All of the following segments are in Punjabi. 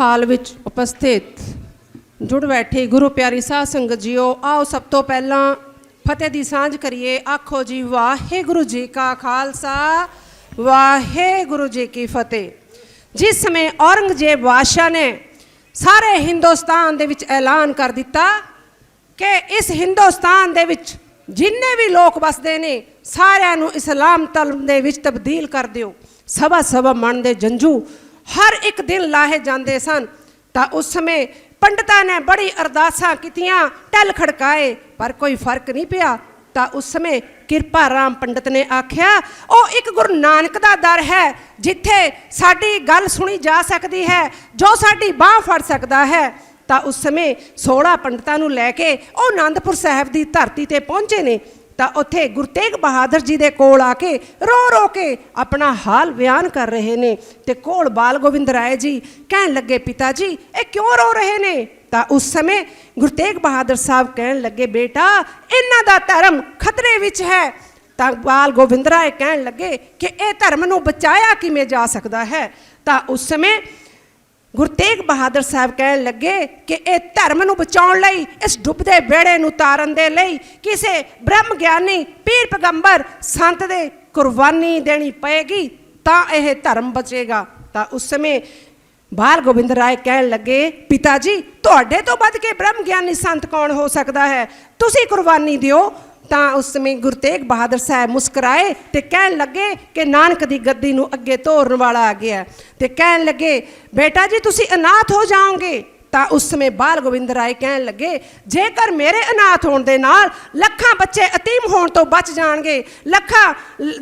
ਹਾਲ ਵਿੱਚ ਉਪਸਥਿਤ। ਜੁੜ ਬੈਠੇ ਗੁਰੂ ਪਿਆਰੀ ਸਾਧ ਸੰਗਤ ਜੀਓ, ਆਓ ਸਭ ਤੋਂ ਪਹਿਲਾਂ ਫਤਿਹ ਦੀ ਸਾਂਝ ਕਰੀਏ। ਆਖੋ ਜੀ, ਵਾਹਿਗੁਰੂ ਜੀ ਕਾ ਖਾਲਸਾ, ਵਾਹਿਗੁਰੂ ਜੀ ਕੀ ਫਤਿਹ। ਜਿਸ ਸਮੇਂ ਔਰੰਗਜ਼ੇਬ ਬਾਦਸ਼ਾਹ ਨੇ ਸਾਰੇ ਹਿੰਦੁਸਤਾਨ ਦੇ ਵਿੱਚ ਐਲਾਨ ਕਰ ਦਿੱਤਾ ਕਿ ਇਸ ਹਿੰਦੁਸਤਾਨ ਦੇ ਵਿੱਚ ਜਿੰਨੇ ਵੀ ਲੋਕ ਵਸਦੇ ਨੇ, ਸਾਰਿਆਂ ਨੂੰ ਇਸਲਾਮ ਧਰਮ ਦੇ ਵਿੱਚ ਤਬਦੀਲ ਕਰ ਦਿਓ। ਸਭਾ ਸਭਾ ਮਨ ਦੇ ਜੰਜੂ ਹਰ ਇੱਕ ਦਿਨ ਲਾਹੇ ਜਾਂਦੇ ਸਨ। ਤਾਂ ਉਸ ਸਮੇਂ ਪੰਡਤਾਂ ਨੇ ਬੜੀ ਅਰਦਾਸਾਂ ਕੀਤੀਆਂ, ਟੱਲ ਖੜਕਾਏ, ਪਰ ਕੋਈ ਫ਼ਰਕ ਨਹੀਂ ਪਿਆ। ਤਾਂ ਉਸ ਸਮੇਂ ਕਿਰਪਾ ਰਾਮ ਪੰਡਤ ਨੇ ਆਖਿਆ, ਉਹ ਇੱਕ ਗੁਰੂ ਨਾਨਕ ਦਾ ਦਰ ਹੈ, ਜਿੱਥੇ ਸਾਡੀ ਗੱਲ ਸੁਣੀ ਜਾ ਸਕਦੀ ਹੈ, ਜੋ ਸਾਡੀ ਬਾਹ ਫੜ ਸਕਦਾ ਹੈ। ਤਾਂ ਉਸ ਸਮੇਂ 16 ਪੰਡਤਾਂ ਨੂੰ ਲੈ ਕੇ ਉਹ ਆਨੰਦਪੁਰ ਸਾਹਿਬ ਦੀ ਧਰਤੀ ਤੇ ਪਹੁੰਚੇ ਨੇ। ਤਾਂ ਉੱਥੇ ਗੁਰੂ ਤੇਗ ਬਹਾਦਰ ਜੀ ਦੇ ਕੋਲ ਆ ਕੇ ਰੋ ਰੋ ਕੇ ਆਪਣਾ ਹਾਲ ਬਿਆਨ ਕਰ ਰਹੇ ਨੇ ਤੇ ਕੋਲ ਬਾਲ ਗੋਬਿੰਦ ਰਾਏ ਜੀ ਕਹਿਣ ਲੱਗੇ, ਪਿਤਾ ਜੀ, ਇਹ ਕਿਉਂ ਰੋ ਰਹੇ ਨੇ? ਤਾਂ ਉਸ ਸਮੇਂ ਗੁਰੂ ਤੇਗ ਬਹਾਦਰ ਸਾਹਿਬ ਕਹਿਣ ਲੱਗੇ, ਬੇਟਾ, ਇਹਨਾਂ ਦਾ ਧਰਮ ਖਤਰੇ ਵਿੱਚ ਹੈ। ਤਾਂ ਬਾਲ ਗੋਬਿੰਦ ਰਾਏ ਕਹਿਣ ਲੱਗੇ ਕਿ ਇਹ ਧਰਮ ਨੂੰ ਬਚਾਇਆ ਕਿਵੇਂ ਜਾ ਸਕਦਾ ਹੈ? ਤਾਂ ਉਸ ਸਮੇਂ ਗੁਰੂ ਤੇਗ ਬਹਾਦਰ ਸਾਹਿਬ ਕਹਿਣ ਲੱਗੇ ਕਿ ਇਹ ਧਰਮ ਨੂੰ ਬਚਾਉਣ ਲਈ, ਇਸ ਡੁੱਬਦੇ ਵਿਹੜੇ ਨੂੰ ਤਾਰਨ ਦੇ ਲਈ ਕਿਸੇ ਬ੍ਰਹਮ ਗਿਆਨੀ ਪੀਰ ਪੈਗੰਬਰ ਸੰਤ ਦੇ ਕੁਰਬਾਨੀ ਦੇਣੀ ਪਏਗੀ, ਤਾਂ ਇਹ ਧਰਮ ਬਚੇਗਾ। ਤਾਂ ਉਸ ਸਮੇਂ ਬਾਲ ਗੋਬਿੰਦ ਰਾਏ ਕਹਿਣ ਲੱਗੇ, ਪਿਤਾ ਜੀ, ਤੁਹਾਡੇ ਤੋਂ ਵੱਧ ਕੇ ਬ੍ਰਹਮ ਗਿਆਨੀ ਸੰਤ ਕੌਣ ਹੋ ਸਕਦਾ ਹੈ? ਤੁਸੀਂ ਕੁਰਬਾਨੀ ਦਿਓ ਤਾਂ ਉਸ ਸਮੇਂ ਗੁਰੂ ਤੇਗ ਬਹਾਦਰ ਸਾਹਿਬ ਮੁਸਕਰਾਏ ਤੇ ਕਹਿਣ ਲੱਗੇ ਕਿ ਨਾਨਕ ਦੀ ਗੱਦੀ ਨੂੰ ਅੱਗੇ ਤੋਰਨ ਵਾਲਾ ਆ ਗਿਆ। ਤੇ ਕਹਿਣ ਲੱਗੇ, ਬੇਟਾ ਜੀ, ਤੁਸੀਂ ਅਨਾਥ ਹੋ ਜਾਓਗੇ। ਤਾਂ ਉਸ ਸਮੇਂ ਬਾਲ ਗੋਬਿੰਦ ਰਾਏ ਕਹਿਣ ਲੱਗੇ, ਜੇਕਰ ਮੇਰੇ ਅਨਾਥ ਹੋਣ ਦੇ ਨਾਲ ਲੱਖਾਂ ਬੱਚੇ ਅਤੀਮ ਹੋਣ ਤੋਂ ਬਚ ਜਾਣਗੇ, ਲੱਖਾਂ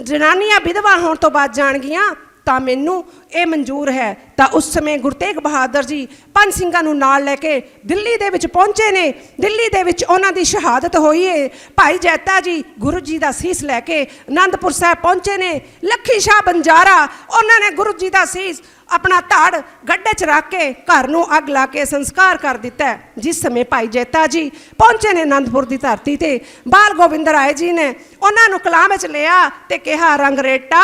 ਜਨਾਨੀਆਂ ਵਿਧਵਾ ਹੋਣ ਤੋਂ ਬਚ ਜਾਣਗੀਆਂ, ਤਾਂ ਮੈਨੂੰ ਇਹ ਮਨਜ਼ੂਰ ਹੈ ਤਾਂ ਉਸ ਸਮੇਂ ਗੁਰੂ ਤੇਗ ਬਹਾਦਰ ਜੀ ਪੰਜ ਸਿੰਘਾਂ ਨੂੰ ਨਾਲ ਲੈ ਕੇ ਦਿੱਲੀ ਦੇ ਵਿੱਚ ਪਹੁੰਚੇ ਨੇ। ਦਿੱਲੀ ਦੇ ਵਿੱਚ ਉਹਨਾਂ ਦੀ ਸ਼ਹਾਦਤ ਹੋਈ ਹੈ ਭਾਈ ਜੈਤਾ ਜੀ ਗੁਰੂ ਜੀ ਦਾ ਸੀਸ ਲੈ ਕੇ ਆਨੰਦਪੁਰ ਸਾਹਿਬ ਪਹੁੰਚੇ ਨੇ। ਲੱਖੀ ਸ਼ਾਹ ਬੰਜਾਰਾ, ਉਹਨਾਂ ਨੇ ਗੁਰੂ ਜੀ ਦਾ ਸੀਸ ਆਪਣਾ ਧੜ ਗੱਡੇ 'ਚ ਰੱਖ ਕੇ ਘਰ ਨੂੰ ਅੱਗ ਲਾ ਕੇ ਸੰਸਕਾਰ ਕਰ ਦਿੱਤਾ। ਜਿਸ ਸਮੇਂ ਭਾਈ ਜੈਤਾ ਜੀ ਪਹੁੰਚੇ ਨੇ ਅਨੰਦਪੁਰ ਦੀ ਧਰਤੀ ਤੇ। ਬਾਲ ਗੋਬਿੰਦ ਰਾਏ ਜੀ ਨੇ ਉਹਨਾਂ ਨੂੰ ਕਲਾਮ ਵਿੱਚ ਲਿਆ ਤੇ ਕਿਹਾ ਰੰਗ ਰੇਟਾ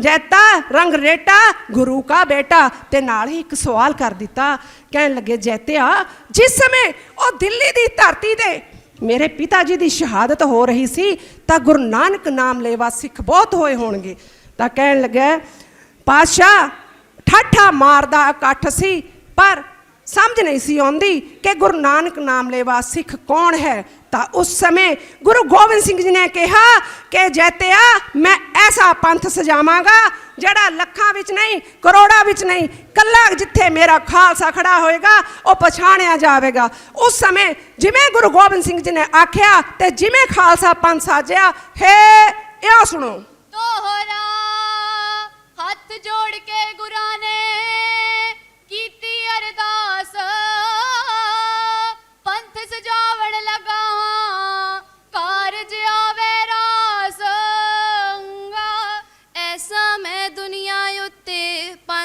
ਜੈਤਾ ਰੰਗ ਰੇਟਾ ਗੁਰੂ ਕਾ ਬੇਟਾ। ਤੇ ਨਾਲ ਹੀ ਇੱਕ ਸਵਾਲ ਕਰ ਦਿੱਤਾ, ਕਹਿਣ ਲੱਗੇ, ਜੈਤਿਆ, ਜਿਸ ਸਮੇਂ ਉਹ ਦਿੱਲੀ ਦੀ ਧਰਤੀ ਤੇ ਮੇਰੇ ਪਿਤਾ ਜੀ ਦੀ ਸ਼ਹਾਦਤ ਹੋ ਰਹੀ ਸੀ, ਤਾਂ ਗੁਰੂ ਨਾਨਕ ਨਾਮ ਲੈਵਾ ਸਿੱਖ ਬਹੁਤ ਹੋਏ ਹੋਣਗੇ। ਤਾਂ ਕਹਿਣ ਲੱਗਾ ਪਾਸ਼ਾ ਠਾਠਾ ਮਾਰਦਾ ਇਕੱਠ ਸੀ, ਪਰ ਸਮਝ ਨਹੀਂ ਸੀ ਆਉਂਦੀ ਕਿ ਗੁਰੂ ਨਾਨਕ ਨਾਮ ਲੈਵਾ ਸਿੱਖ ਕੌਣ ਹੈ। ਤਾਂ ਉਸ ਸਮੇਂ ਗੁਰੂ ਗੋਬਿੰਦ ਸਿੰਘ ਜੀ ਨੇ ਕਿਹਾ ਕਿ ਜੈਤਿਆ, ਮੈਂ ਐਸਾ ਪੰਥ ਸਜਾਵਾਂਗਾ ਜਿਹੜਾ ਲੱਖਾਂ ਵਿੱਚ ਨਹੀਂ, ਕਰੋੜਾਂ ਵਿੱਚ ਨਹੀਂ, ਕੱਲਾ ਜਿੱਥੇ ਮੇਰਾ ਖਾਲਸਾ ਖੜਾ ਹੋਏਗਾ, ਉਹ ਪਛਾਣਿਆ ਜਾਵੇਗਾ। ਉਸ ਸਮੇਂ ਜਿਵੇਂ ਗੁਰੂ ਗੋਬਿੰਦ ਸਿੰਘ ਜੀ ਨੇ ਆਖਿਆ ਤੇ ਜਿਵੇਂ ਖਾਲਸਾ ਪੰਥ ਸਾਜਿਆ, ਹੈ, ਇਹ ਸੁਣੋ। ਤੋਹਰਾ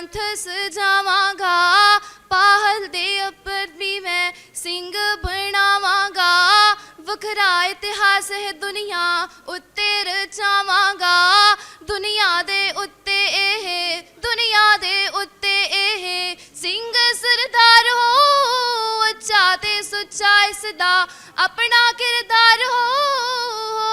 ਪੰਥ ਸਜਾਵਾਂਗਾ, ਪਾਹਲ ਦੇ ਉੱਪਰ ਵੀ ਮੈਂ ਸਿੰਘ ਬਣਾਵਾਂਗਾ। ਵਖਰਾ ਇਤਿਹਾਸ ਹੈ ਦੁਨੀਆ ਉੱਤੇ ਰਚਾਵਾਂਗਾ। ਦੁਨੀਆ ਦੇ ਉੱਤੇ ਇਹ, ਦੁਨੀਆ ਦੇ ਉੱਤੇ ਇਹ। ਸਿੰਘ ਸਰਦਾਰ ਹੋ, ਅੱਛਾ ਤੇ ਸੁੱਚਾ ਇਸ ਦਾ ਆਪਣਾ ਕਿਰਦਾਰ ਹੋ।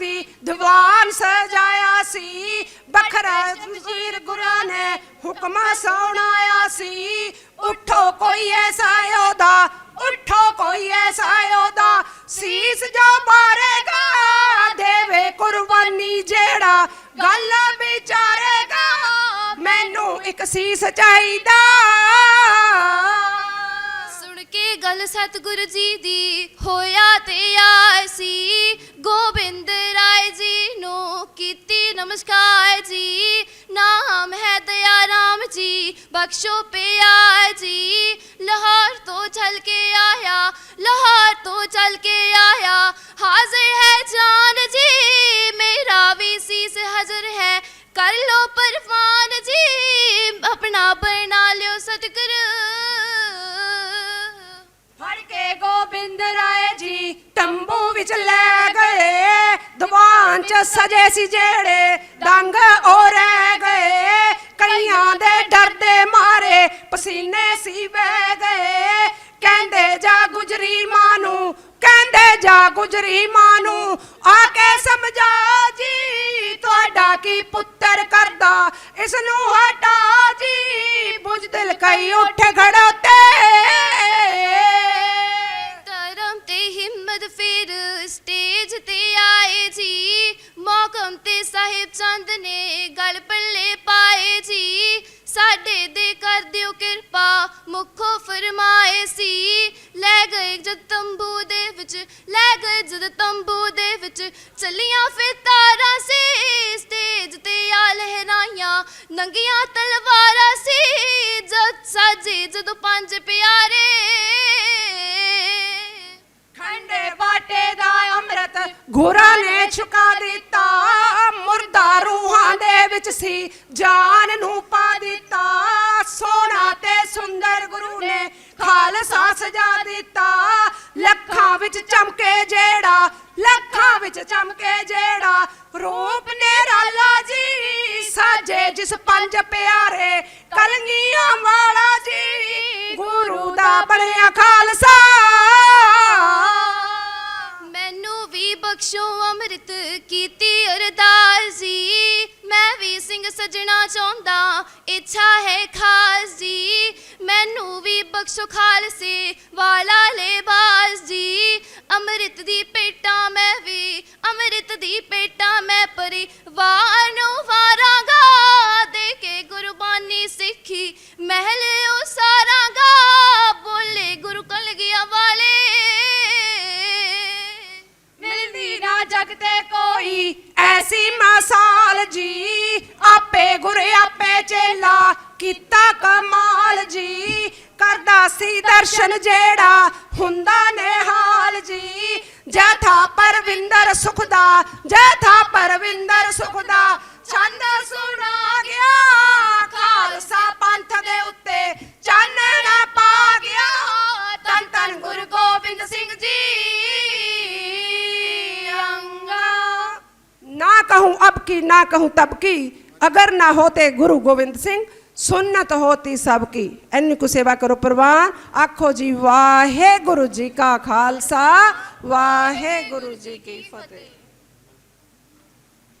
ਕੇਸਗੜ ਦੀਵਾਨ ਸਜਾਇਆ ਸੀ। ਬਖਰਾ ਜ਼ੀਰ ਗੁਰਾਂ ਨੇ ਹੁਕਮਾ ਸੁਣਾਇਆ ਸੀ। ਉਠੋ ਕੋਈ ਐਸਾ ਯੋਧਾ, ਉਠੋ ਕੋਈ ਐਸਾ ਯੋਧਾ, ਸੀਸ ਜੋ ਮਾਰੇਗਾ, ਦੇਵੇ ਕੁਰਬਾਨੀ ਜਿਹੜਾ, ਗੱਲ ਵਿਚਾਰੇਗਾ, ਮੈਨੂੰ ਇੱਕ ਸੀਸ ਚਾਹੀਦਾ। ਕੇ ਗੱਲ ਸਤਿਗੁਰੂ ਜੀ ਦੀ ਹੋਇਆ ਤੇ ਆਸੀ। ਗੋਬਿੰਦ ਰਾਏ ਜੀ ਨੂੰ ਕੀਤੀ ਨਮਸਕਾਰ ਜੀ। ਨਾਮ ਹੈ ਦਇਆ ਰਾਮ ਜੀ, ਬਖਸ਼ੋ ਪਿਆਰ ਜੀ। ਲਾਹੌਰ ਤੋਂ ਚੱਲ ਕੇ ਆਇਆ, ਲਾਹੌਰ ਤੋਂ ਚੱਲ ਕੇ ਆਇਆ। ਹਾਜ਼ਰ ਹੈ ਜਾਨ ਜੀ, ਮੇਰਾ ਵੀ ਸੀਸ ਹਾਜ਼ਰ ਹੈ। ਕਰ ਲੋ ਪਰਵਾਨ ਜੀ, ਆਪਣਾ ਬਣਾ ਲਿਓ ਸਤਿਗੁਰੂ। ਤੰਬੂ ਵਿੱਚ ਲੈ ਗਏ। ਦੀਵਾਨ ਚ ਸਜੇ ਸੀ ਜਿਹੜੇ ਦੰਗ ਹੋ ਰਹਿ ਗਏ। ਕਈਆਂ ਦੇ ਡਰਦੇ ਮਾਰੇ ਪਸੀਨੇ ਸੀ ਵਹਿ ਗਏ। ਕਹਿੰਦੇ ਜਾ ਗੁਜਰੀ ਮਾਂ ਨੂੰ, ਕਹਿੰਦੇ ਜਾ ਗੁਜਰੀ ਮਾਂ ਨੂੰ ਆ ਕੇ ਸਮਝਾ ਜੀ, ਤੁਹਾਡਾ ਕੀ ਪੁੱਤਰ ਕਰਦਾ? ਇਸ ਨੂੰ ਹਟਾ ਜੀ, ਬੁਝ ਦਿਲ ਕਈ ਉੱਠ ਖੜੋਤੇ ਹਿੰਮਤ ਫਿਰ ਸਟੇਜ ਤੇ ਆਏ ਜੀ, ਮੌਕਮ ਤੇ ਸਾਹਿਬ ਚੰਦ ਨੇ ਗਲ ਪੱਲੇ ਪਾਏ ਜੀ। ਸਾਡੇ ਦੇ ਕਰ ਦਿਓ ਕਿਰਪਾ, ਮੁਖੋ ਫਰਮਾਏ ਸੀ। ਲੈ ਗਏ ਜਦ ਤੰਬੂ ਦੇ ਵਿੱਚ, ਲੈ ਗਏ ਜਦ ਤੰਬੂ ਦੇ ਵਿੱਚ। ਚੱਲੀਆਂ ਫਿਰ ਤਾਰਾਂ ਸੀ, ਸਟੇਜ ਤੇ ਆ ਲਹਿਰਾਈਆਂ, ਨੰਗੀਆਂ ਤਲਵਾਰਾਂ ਸੀ। ਜਦ ਸਾਜੇ, ਜਦੋਂ ਪੰਜ ਪਿਆਰੇ ਖੰਡੇ ਬਾਟੇ ਦਾ ਅੰਮ੍ਰਿਤ ਗੁਰਾਂ ਨੇ ਛੁਕਾ ਦਿੱਤਾ। ਮੁਰਦਾ ਰੂਹਾਂ ਦੇ ਵਿੱਚ ਸੀ, ਜਾਨ ਨੂੰ ਪਾ ਦਿੱਤਾ। ਸੋਹਣਾ ਤੇ ਸੁੰਦਰ ਗੁਰੂ ਨੇ ਖਾਲਸਾ ਸਜਾ ਦਿੱਤਾ। ਲੱਖਾਂ ਵਿੱਚ ਚਮਕੇ ਜਿਹੜਾ, ਲੱਖਾਂ ਵਿੱਚ ਚਮਕੇ ਜਿਹੜਾ, ਰੂਪ ਨਿਰਾਲਾ ਜੀ। ਸਾਜੇ ਜਿਸ ਪੰਜ ਪਿਆਰੇ ਕਲਗੀਆਂ ਵਾਲਾ ਜੀ, ਗੁਰੂ ਦਾ ਬਣਿਆ ਖਾਲਸਾ। ਬਖਸ਼ੋ ਅੰਮ੍ਰਿਤ ਕੀਤੀ ਅਰਦਾਸ ਮੈਂ ਵੀ ਸਿੰਘ ਸਜਣਾ ਚਾਹੁੰਦਾ, ਇੱਛਾ ਹੈ ਖਾਸ ਜੀ। ਮੈਨੂੰ ਵੀ ਬਖਸ਼ੋ ਖਾਲਸੇ ਵਾਲਾ ਲਿਬਾਸ ਜੀ। ਅੰਮ੍ਰਿਤ ਦੀ ਪੇਟਾ ਮੈਂ ਵੀ, ਅੰਮ੍ਰਿਤ ਦੀ ਪੇਟਾ ਮੈਂ ਪਰਿਵਾਰ ਨੂੰ ਚੇਲਾ ਕੀਤਾ ਕਮਾਲ ਜੀ। ਕਰਦਾ ਸੀ ਦਰਸ਼ਨ ਜਿਹੜਾ, ਹੁੰਦਾ ਨਿਹਾਲ ਜੀ। ਜਥਾ ਪਰਵਿੰਦਰ ਸੁਖਦਾ ਜਥਾ ਪਰਵਿੰਦਰ ਸੁਖਦਾ। ਛੰਦ ਸੁਣਾ ਗਿਆ, ਖਾਲਸਾ ਪੰਥ ਦੇ ਉੱਤੇ। ਚਾਨਣਾ ਪਾ ਗਿਆ ਤਨ ਤਨ ਗੁਰੂ ਗੋਬਿੰਦ ਸਿੰਘ ਜੀ। ਅੰਗਾ। ਨਾ ਕਹੂੰ ਅਬ ਕੀ, ਨਾ ਕਹੂੰ ਤਬ ਕੀ। ਅਗਰ ਨਾ ਹੋਤੇ ਗੁਰੂ ਗੋਬਿੰਦ ਸਿੰਘ ਸੁਨਤ ਹੋਤੀ ਸਭ ਕੀ ਐਨੀ ਕੋ ਸੇਵਾ ਕਰੋ ਪ੍ਰਵਾਨ ਆਖੋ ਜੀ ਵਾਹਿਗੁਰੂ ਜੀ ਕਾ ਖਾਲਸਾ ਵਾਹਿਗੁਰੂ ਜੀ ਕੀ ਫਤਿਹ